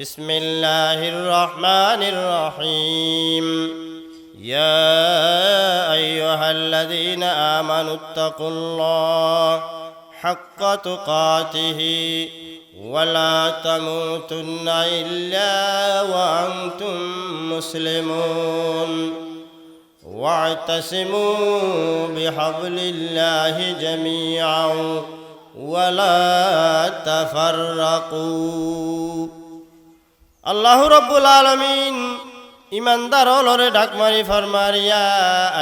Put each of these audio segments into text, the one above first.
بسم الله الرحمن الرحيم. يا أيها الذين آمنوا اتقوا الله حق تقاته ولا تموتن إلا وأنتم مسلمون. واعتصموا بحبل الله جميعا ولا تفرقوا. আল্লাহ রব্বুল আলমিন ইমানদার লরে ডাক মারি ফরমারিয়া,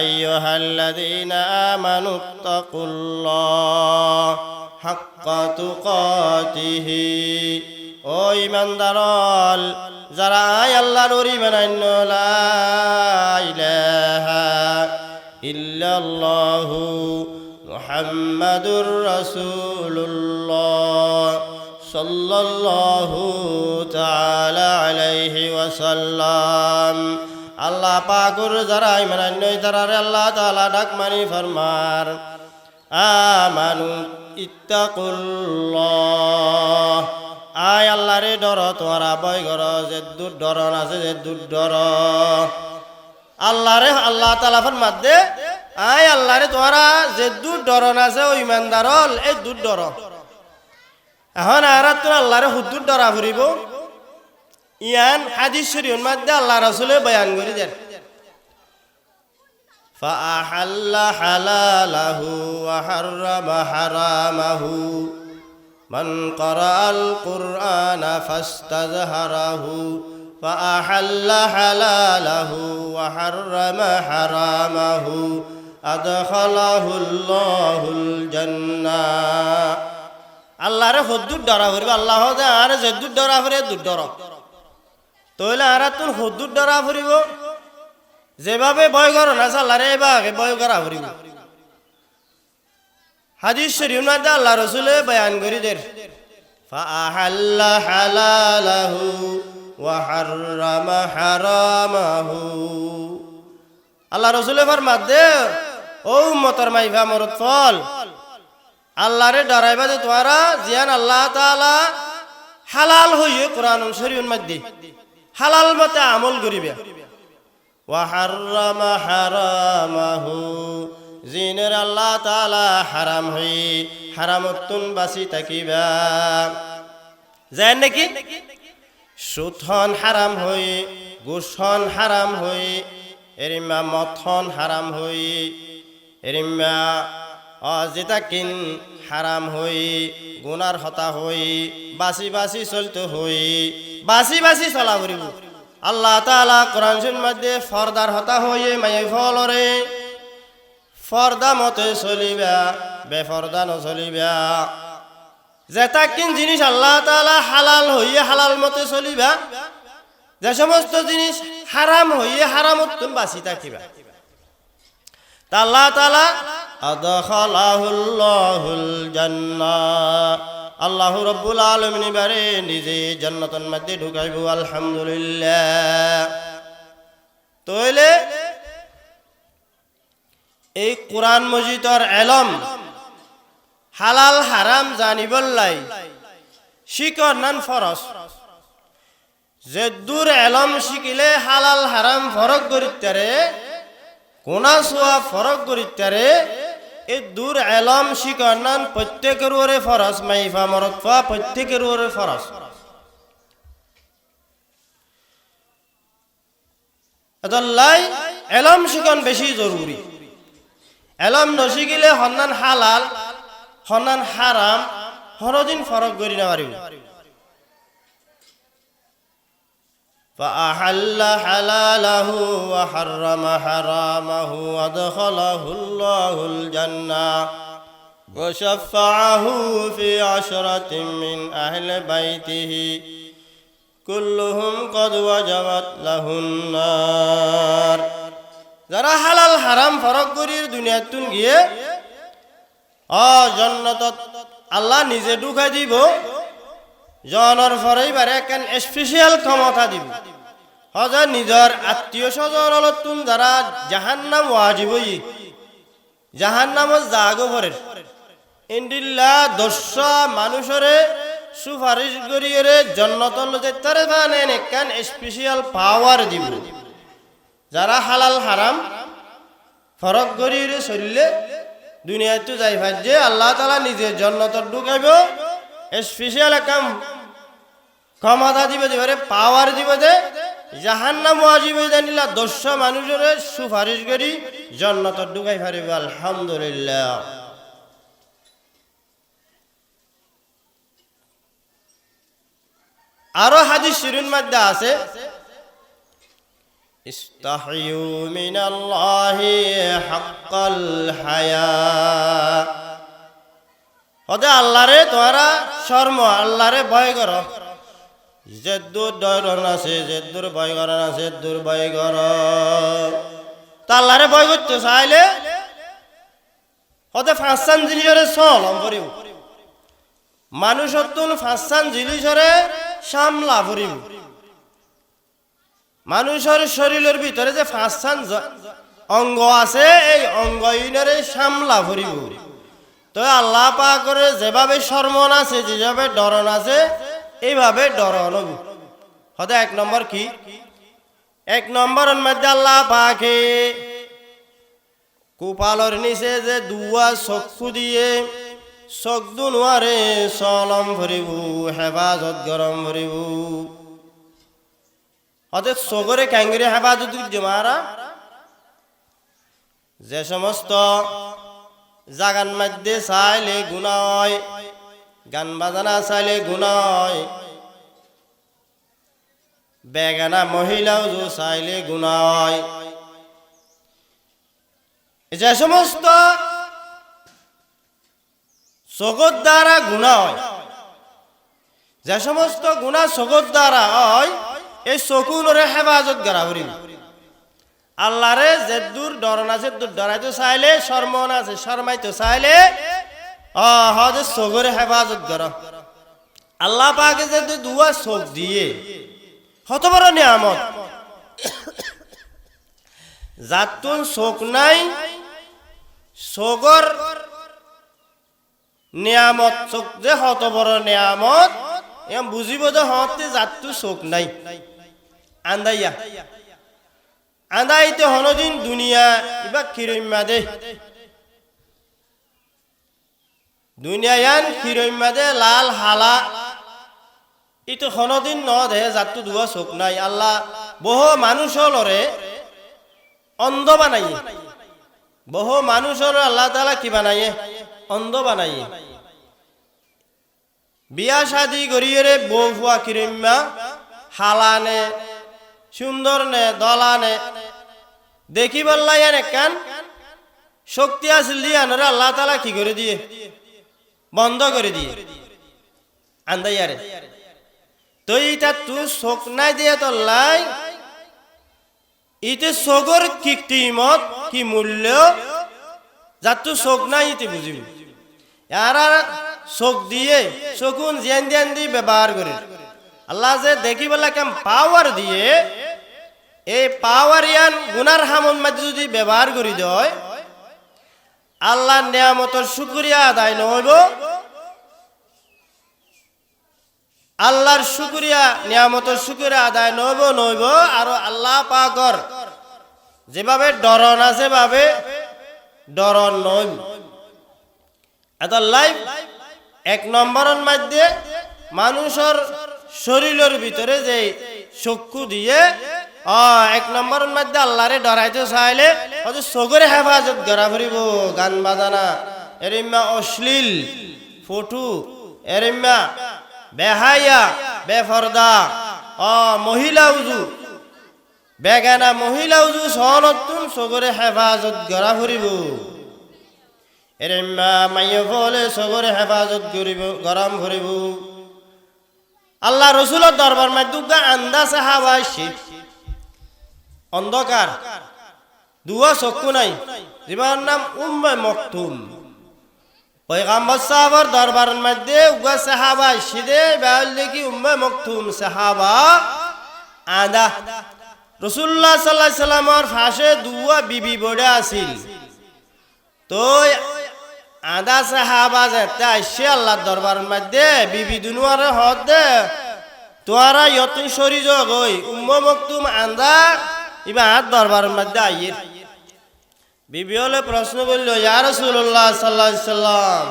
আইয়ুহাল্লাযীনা আমানু তাকুল্লাহ হাক্কা তুকাতিহি। ও ইমানদারল যারা আয় আল্লাহর ওরি ইলাহা ইল্লাল্লাহু মুহাম্মাদুর রাসূলুল্লাহ। সাল্লাল্লাহু তাআলা আলাইহি ওয়াসাল্লাম। আল্লাহ পাকুর যারা ইমানান্য তারারে আল্লাহ তালা ডাক মানি ফরমার, আমানু ইত্তাকুল্লাহ। আয় আল্লাহরে ডর তোরা বয় গর, যে দূর ডরন আছে যে দূর ডর। আল্লাহরে আল্লাহ তাআলা ফরমাত দে, আয় আল্লাহরে তোরা যে দূর ডরন আছে ও ইমানদারল, এই দূর ডর। এখন আর তোর আল্লাহরে হুদ্দুর ডরা ফুরিব ইয়ান হাদিস শরীফের মধ্যে আল্লাহ রাসূলে বয়ান করে দেন فأحل حلاله وحرم حرامه من قرأ القرآن فاستظهره فأحل حلاله وحرم حرامه أدخله الله الجنة আল্লাহরে হদ্দুর ডরা ফুরবে আল্লাহ দে আর যেদুর ডরা ফুরে দূর ডর তইলে আর তোর হদ্দুর ডরা ফুরিব যেভাবে ভয় করো না আল্লাহরে এভাবে ভয় করা ফুরিব হাদিস শরীফ মধ্যে আল্লাহ রসুলে বয়ান করি দের فأحل حلاله وحرم حرامه আল্লাহ রসুলে ফরমাত দে ও উম্মতর মাইফা মরত ফল আল্লাহরে ডরাইবা যে তোমারা জিয়ান আল্লাহ তাআলা হালাল হইয়ে কোরআন শরীফের মধ্যে হালাল মতে আমল করিবে। ওয়াহাররামা হারামাহু, জিনের আল্লাহ তাআলা হারাম হই, হারামতুন বাসি তাকিবা যায় নাকি? সুথন হারাম হই গুসন হারাম হই এরিমা মথন হারাম হই এরিমা যেটা কিন হারাম হই, গুনার হতা হই, বাসি বাসি চলতে হই, বাসি বাসি চলা ফুরিব আল্লাহ তালা কোরআন মধ্যে ফর্দার হতা হইয়ে মাই ফলরে ফর্দা মতে চলিবা, বেফর্দা নচলিবা। যেটা কিন জিনিস আল্লাহ তালা হালাল হইয়ে হালাল মতে চলিবা, যে সমস্ত জিনিস হারাম হইয়ে হারামত তুমি বাঁচি থাকিবা। তা আল্লাহ তাআলা আদখালাহুল্লাহুল জান্নাহ আল্লাহ রব্বুল আলমিন এবারে নিজে জান্নাতের মধ্যে ঢুকাইব, আলহামদুলিল্লাহ। তইলে এই কোরআন মজিদর এলম হালাল হারাম জানিবল্লাই শিকর নান ফরস যে দূর এলম শিকিলে হালাল হারাম ফরক করিতারে কোনা সোয়া ফরক করিতারে এই দূর এলম শিকর নান, প্রত্যেকের ওরে ফরস, মাইফা মরতফা প্রত্যেকের ওরে ফরস। এদল্লাই এলম শিকন বেশি জরুরি। এলম নশিকিলে হন্নান হালাল, হন্নান হারাম হরদিন ফরক করি না পারিব। فأحل حلاله وحرم حرامه وادخله الله الجنة وشفعه في عشرة من أهل بيته كلهم قد وجبت له النار যারা হালাল হারাম ফরক করির দুনিয়াতুন গিয়ে অ জন্নতত আল্লাহ নিজে ঢুকাই দিব জনের ফরেই বারে কেন স্পেশাল ক্ষমতা দিব? হজা নিজর আত্মীয় স্বজন তুন যারা জাহান নাম ওয়াজিবই জাহান নাম জাগো ভরের। ইন্দিল্লা দস্যা মানুষরে সুপারিশ করিয়ে জন্নতল যেতারে বানেন একখান স্পেশাল পাওয়ার দিব? যারা হালাল হারাম ফরক করিয়ে চললে দুনিয়ায় তো যাই ভাজ্যে আল্লাহ তালা নিজে জন্নতর ঢুকাইব। স্পেশাল একখান ক্ষমতা দিব দিবারে পাওয়ার দিব দে জাহান্নাম ওয়াজিব জানিলা দস্য মানুষের সুপারিশ করি জন্নতর ঢুকাই পারিব আলহামদুলিল্লাহ। আরও হাদিস শিরুন মধ্যে আছে হদে আল্লাহরে তোরা শর্ম, আল্লাহরে ভয় কর। যেদুর ডরন আছে যেদুর ভয় করন আছে দূর ভয় কর। তা আল্লাহরে ভয় করতে চাইলে হতে ফাঁসান জিনিসরে চল করিব। মানুষের তুন ফাঁসান জিনিসরে সামলা ভরিব। মানুষের শরীরের ভিতরে যে ফাঁসান অঙ্গ আছে, এই অঙ্গ ইনরে সামলা ভরিব। তো আল্লাহ পা করে যেভাবে শর্মন আছে, যেভাবে ডরন আছে, এইভাবে ডরন হতে এক নম্বর কি? এক নম্বরের মধ্যে আল্লাহ পাকে কুপালর নিচে যে দুয়া চক্ষু দিয়ে চকদু নোয়ারে চলম ভরিব হেফাজত গরম ভরিব হতে চগরে ক্যাঙ্গরে হেফাজত জমারা যে সমস্ত জাগান মধ্যে চাইলে গুণা হয় গান বাজানা চাইলে গুণা হয় বেগানা মহিলাও যে চাইলে গুণা হয় যে সমস্ত চকর দ্বারা গুণা হয় যে সমস্ত গুণা চকর দ্বারা হয়, এই চকুনরে হেফাজত করা করিব আল্লাহরে যে দূর ডরন আছে দূর ডরাইতে চাইলে, শর্মন আছে, শর্মাইতে চাইলে হজে চকরে হেফাজত কর। আল্লাহ পাকে যে দুয়া চোখ দিয়ে, হত বড় নিয়ামত। যাতুন চোখ নাই চোখর নিয়ামত চোখ যে হত বড় নিয়ামত বুঝিব যে হতে জাতটো চোখ নাই। আন্দাইয়া। আন্দাইতে হনদিন দুনিয়া ইবা কিরম্যা দে দুনিয়ায়ান কিরম্যা দে লাল, হালা। ইটো হনদিন ন দে জাতটো দুয়া চোখ নাই। আল্লাহ বহু মানুষলরে অন্ধ বানাইয়ে বহু মানুষের আল্লাহ তালা কি বানাইয়ে অন্ধ বানাইয়ে বিয়া শাদি করিয়ে রে বউ ফুয়া কিরম্যা হালানে সুন্দর নে দলানে দেখি বললাই কান। শক্তি আসল দিয়ে আনরে আল্লাহ তালা কি করে দিয়ে? বন্ধ করে দিয়ে। আন্দাইয়ারে তো ইটা তুই চোখ নাই দিয়ে তো লাই। ইতে চোখর কি কিমত, কি মূল্য? যার তো চোখ নাই ইতে বুঝিব। আর চোখ দিয়ে চকুন জিয়ান দিয়ান দিয়ে ব্যবহার করে। আল্লাহ যে দেখি বলে কেম পাওয়ার দিয়ে, এই পাওয়ার ইয়ান গুনার হামন মাঝে যদি ব্যবহার করি দেয়, আল্লাহ নিয়ামতর শুক্রিয়া আদায় নহইব আল্লাহর শুক্রিয়া নিয়ামতর শুক্রিয়া আদায় নহব নহব আর আল্লাহ পাকর। যেভাবে ডরন আছে, ভাবে ডরন নইব এত লাইফ এক নম্বরের মধ্যে মানুষের শরীরের ভিতরে যে চক্ষু দিয়ে এক নম্বরের মধ্যে আল্লাহরে ডরাইতে চাইলে হয়তো চকুরে হেফাজত করা ফুরিব গান বাজানা। এরিম্মা অশ্লীল, ফটু। এরিম্মা বেহাইয়া বেফরদা। অ মহিলা উজু। বেগানা মহিলা উজু সনতুন চকুরে হেফাজত করা ফুরিব এরিম্মা মাইয়ে ফলে চকুরে হেফাজত গরম ফুরিব আল্লাহ রসুলের দরবার মাধ্যমে আন্দা সাহাবা আসছে অন্ধকার। দুয়া চক্ষু নাই। যার নাম উম্মে মকতুম পয়গাম্বর সাহাবার দরবারের মধ্যে উগা সাহাবা সিদে বেল দেখি উম্মে মকতুম সাহাবা আদা। রসুল্লাহ সাল্লাহ সাল্লামর ফাঁসে দুয়া বিবি বড়ে আসিল তো আদা সাহাবা যেতে আসছে আল্লাহর দরবারের মধ্যে বিবি দুনুয়ারে হদ দে। তোয়ারা ইয়তুন সরি জগই উম্ম মকতুম আন্দা ইবা হাত দরবারের মধ্যে আইয়ের। বিবি হলে প্রশ্ন করল, ইয়া রাসূলুল্লাহ সাল্লাল্লাহু আলাইহি সাল্লাম,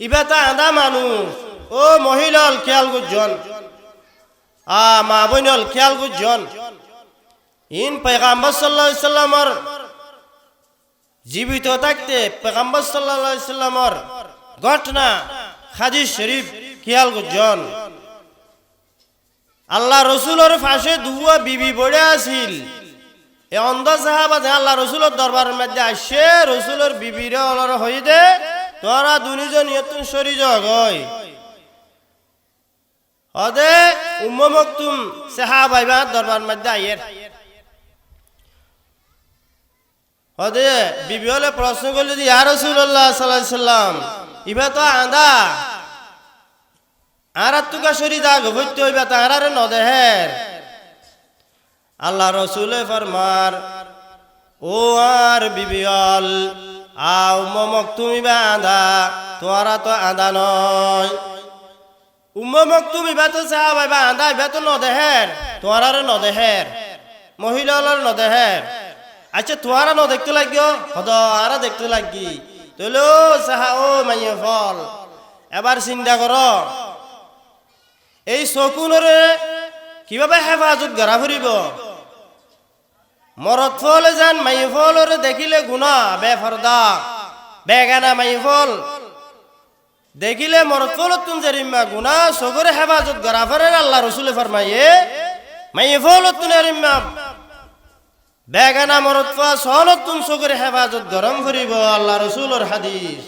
ইবা তা আদা মানুষ, ও মহিলাল খেয়াল গুজন আ মা বইনল খেয়াল গুজন ইন পয়গাম্বর সাল্লাল্লাহু আলাইহি সাল্লামর জীবিত থাকতে পেগাম্বর সাল্লামর ঘটনা হাদিস শরীফ খেয়াল গুজন আল্লাহ রসুলের ফাঁসে দুয়া বিবি পড়ে আছিল। এ অন্ধ সাহাবা যে আল্লাহ রসুলের দরবারের মধ্যে আসছে রসুলের বিবির অলর হই দে তোরা দুনিজন ইয়তুন সরি জগয় অদে উম্ম মকতুম সাহাবাইবা দরবার মধ্যে আইয়ের। অদে বিবি হলে প্রশ্ন করলে যে, ইয়া রসুল্লাহ সাল্লাহ সাল্লাম ইবা তো আন্দা আর তুকা সরি দা গভৈত্য হইবা তাহার নদেহের। আল্লাহ রসুলে ফরমার, ও আর বিবিয়ল আও মমক তুমি বা আঁধা তোমারা তো আঁধা নয়। উম্মমক তুমি বা তো চা বা আঁধা ইবা তো নদেহের তোমার নদেহের মহিলার নদেহের। আচ্ছা তোমারা ন দেখতে লাগিও? হদ আরা দেখতে লাগি। তৈলো সাহা, ও মাইয়ে ফল, এবার চিন্তা কর। এই চকুনরে কীভাবে হেফাজত গড়া ফুরিব মরত ফলে যান মাই ফলরে দেখিলে গুণা বেফরদা বেগানা মাই ফল। দেখিলে মরত ফলত তুন জেরিম্মা গুণা সগরে হেফাজত গড়া ফেরে আল্লাহ রসুলে ফরমাইয়ে মাই ফলত তুন এরিম্মা বেগানা মরত সহলত তুন সগরে হেফাজত গরম ফুরিব আল্লাহ রসুলের হাদিস।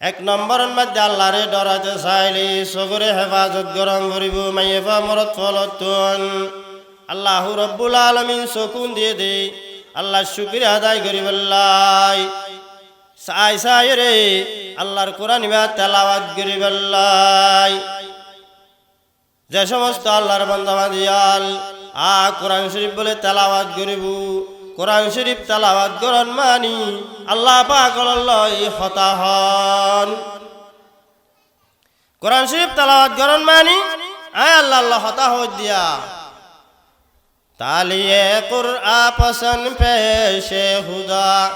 এক নম্বরের মধ্যে আল্লাহরে ডরাতে চাইলে সগরে হেফাজত গরম করিব, মাইয়েফা মরত ফলতুন আল্লাহ রব্বুল আলমিন চকুন দিয়ে দে, আল্লাহ শুক্রিয়া আদায় করিব চাই চাই রে, আল্লাহর কোরআন ইবা তেলাওয়াত করিব যে সমস্ত আল্লাহর বন্দাবাদিয়াল আ, কোরআন শরীফ বলে তেলাওয়াত করিব। কোরআন শরীফ তেলাওয়াত করন মানি আল্লাহ পাকল লই হতাহন কোরআন শরীফ তেলাওয়াত করন মানি আয় আল্লাহ আল্লাহ হতাহ দিয়া। তালিয়ে কুরআ পসন পেশে হুদা।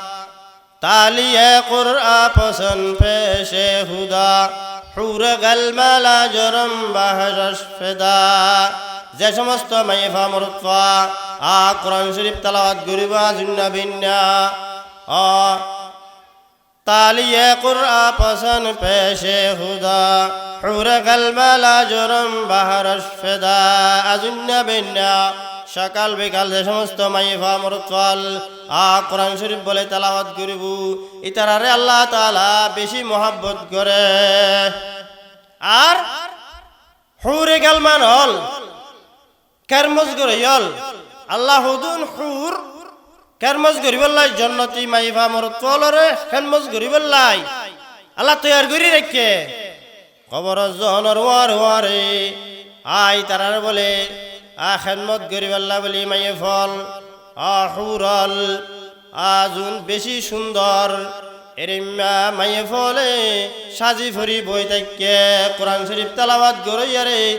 তালিয়ে কুরআ পসন পেশে হুদা। হুর গলমালা জরম বাহরস ফেদা। যে সমস্ত মাইফা মরুৎফা আ কোরআন শরীফ তালাওয়াত গরিবা জুন্না বিন্না আ, তালিয়ে কুরআ পসন পেশে হুদা, হুর গলমালা জরম বাহরস ফেদা আজুন্না বিন্না সকাল বিকাল যে সমস্ত মাইফা মরুৎফল আ কোরআন শরীফ বলে তালাওয়াত করিব, ইতারারে আল্লাহ তালা বেশি মহাব্বত করে। আর হুরে গালমান হল কেরমজ করে, ইয়ল। আল্লাহ হুদুন হুর। কেরমজ করিবল্লাই জন্নতি মাইফা মরুৎফলরে কেরমজ করিবল্লাই আল্লাহ তৈয়ার করি রেখে। খবর জহনর ওয়ার ওয়ারে। আই তারার বলে, আ খেদমত গরিবাল্লা বলি মাইয়ে ফল আহুরল আজুন বেশি সুন্দর। এরিম্মা মাইয়ে ফলে সাজি ফরি বই তাইকে কোরআন শরীফ তালাবাদ গরইয়ারে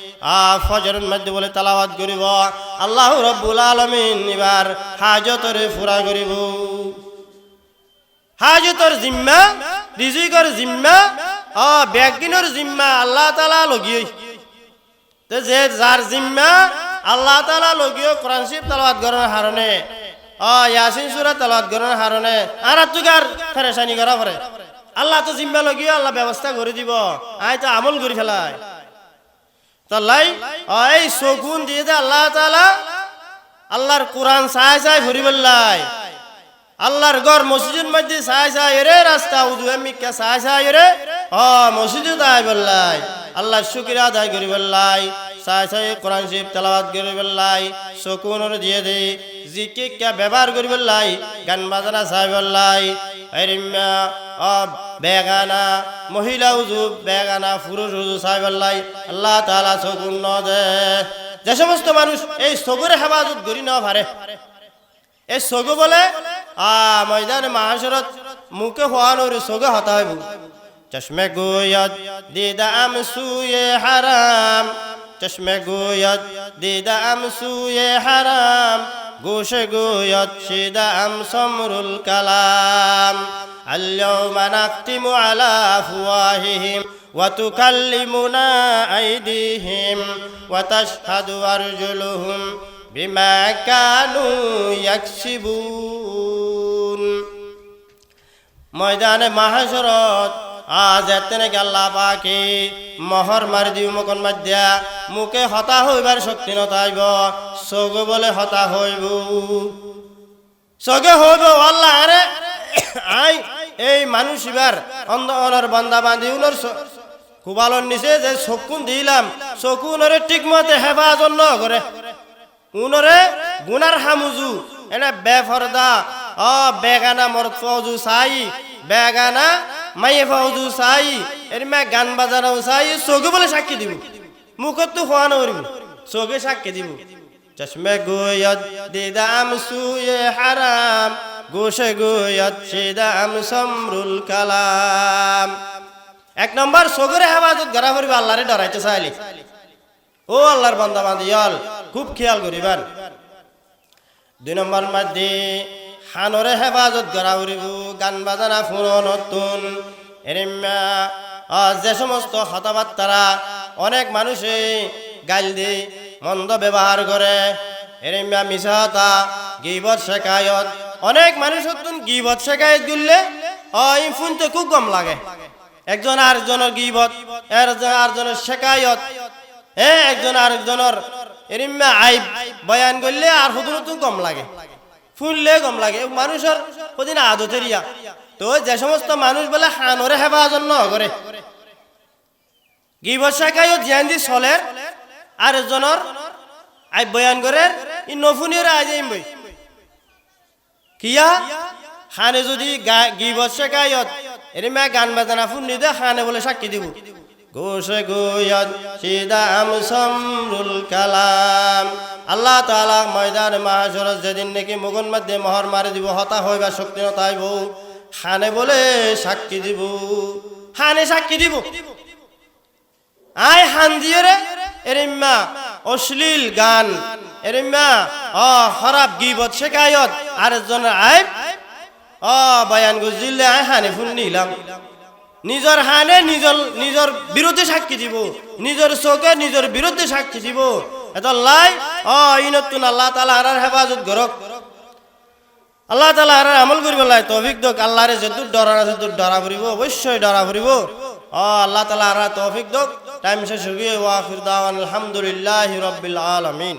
ফজরের মধ্যে বলে তালাওয়াত করিব। আল্লাহ রব্বুল আলামিন এবার হাজতরে ফুরা করিব। হাজতর জিম্মা, রিজিকর জিম্মা অ ব্যাগিনের জিম্মা আল্লাহ তালা লগিয়ে। তে যে যার জিম্মা আল্লাহ তাআলা লগিয়ে কোরআন শরীফ তালাওয়াত করার কারণে ও ইয়াসিন সুরা তালাত গরনের হারণে, আর তুগার ফেরেশানি করা পরে। আল্লাহ তো জিম্মা লগিয়ে আল্লাহ ব্যবস্থা করে দিব। আই তো আমল করে ফেলাই। তাল্লাই এই শকুন দিয়ে দে আল্লাহ তাআলা। আল্লাহর কোরআন চাই চাই ভরি বললাই আল্লাহর ঘর মসজিদের মধ্যে চাই চাই রে, রাস্তা উদু মিকা চাই চাই রে। হ, মসজিদে দায় বললাই আল্লাহ শুক্রিয়া আদায় করি বললাই চাই চাই কোরআন শিব তেলাবাদ করে বেল্লাই চকুনর দিয়ে দে জিকে ব্যবহার করি বেল্লাই গান বাজানা চাই বেল্লাই এরিম্যা অ বেগানা, মহিলা উজু বেগানা, পুরুষ উজু চাই বেল্লাই আল্লাহ তালা চকুন ন দে যে সমস্ত মানুষ এই চকুরে হেফাজত করি ন পারে। এই চকু বলে, আ, ময়দান মাহাসরত মুখে হওয়ানোর চোখে হতা হইব। চশমে গোয়ত দিদা আম সুয়ে হারাম। চশমে গোয়ত দিদা আম সুয়ে হারাম গোশে গোয়ত সিদা আম সমরুল কালাম اليوم نختم على أفواههم وتكلمنا أيديهم وتشهد أرجلهم بما كانوا يكسبون ময়দানে মাহাসরত আজ এতেনে আল্লাহ পাকে মহর মারি দিও মকন মাধ্যা মুখে হতা হইবার শক্তি নতাইব সগ বলে হতা হইব। সগে হইব, আল্লাহ আরে, আই, এই মানুষ এবার অন্ধ অনর বন্দা বান্ধি উনর কুবালন নিছে যে চকুন দিলাম চকুনরে ঠিক মতে হেফাজত ন করে। উনরে গুনার হামুজু এনে বেফরদা, অ, বেগানা মর সাই, বেগানা মাইয়ে ফৌজু সাই, এর মে গান বাজানো সাই, চোখে বলে সাক্ষী দিব। মুখত তো হওয়া নরিব, চোখে সাক্ষী দিব। চশমে গোয়ত দিদাম সুয়ে হারাম, গোশে গোয়ত সিদাম সমরুল কালাম। এক নম্বর, চোখের হেফাজত গড়া করিবা, আল্লাহরে ডরাইতে চাইলি। ও আল্লাহর বান্দা বান্দিয়াল, খুব খেয়াল করিবার দুই নম্বর মধ্যে হানরে হেফাজত করা উরিব, গান বাজানা ফুন নতুন। এরিম্যা যে সমস্ত হতাবার্তারা অনেক মানুষে গাইল দি মন্দ ব্যবহার করে। এরিম্যা মিশাতা, গিবত শেখায়ত। অনেক মানুষ নতুন গিবত শেখায়ত গুললে ও শুনতে খুব কম লাগে। একজন আরেকজনের গিবত এর আরেকজনের শেখায়ত। হ্যাঁ একজন আরেকজনের এরিম্মা আইব বয়ান করলে আর হুদুর নতুন কম লাগে। ফুললে কম লাগে। মানুষের প্রতিদিন আদতের ইয়া তো যে সমস্ত মানুষ বলে হানরে হেফাজত ন করে গিবত শাখায় জ্ঞান দি চলের আর এজনের আই বয়ান করে ই নফুনিয়র আজ বই কিয়া? খানে যদি গিবত শেখায়ত এরিমা গান বাজানা ফুন্নি দে খানে বলে সাক্ষী দিব। গোসে গোয়ত সিদাম সমরুল কালাম। আল্লাহ তাআলা ময়দান মাহাসরত যেদিন নাকি মুগন মধ্যে মহর মারি দিব, হতা হইবা, শক্তি নতাইব খানে বলে সাক্ষী দিব। খানে সাক্ষী দিব। আয় হান দিয়ে রে, এরিম্মা, অশ্লীল গান। এরিম্মা, অ খারাপ গিবত শেখায়ত। আর একজন আয়, অ, বয়ান গুজিলে আয়, হানে ফুল নিলাম। নিজর হানে নিজর নিজর বিরুদ্ধে সাক্ষী দিব। নিজর চোখে নিজর বিরুদ্ধে সাক্ষী দিব। এত লাই অ, ইনতুন আল্লাহ তালা আর হেফাজত করক। আল্লাহ তালা আর আমল করিব লাই তৌফিক দক আল্লাহরে যেদুর ডরা দূর ডরা ফুরিব অবশ্যই ডরা ফুরিব ও আল্লাহ তালা আর তৌফিক দক টাইম শেষ হয়ে ওয়াফির দাওয়ান, আলহামদুলিল্লাহ রব্বিল আলামিন।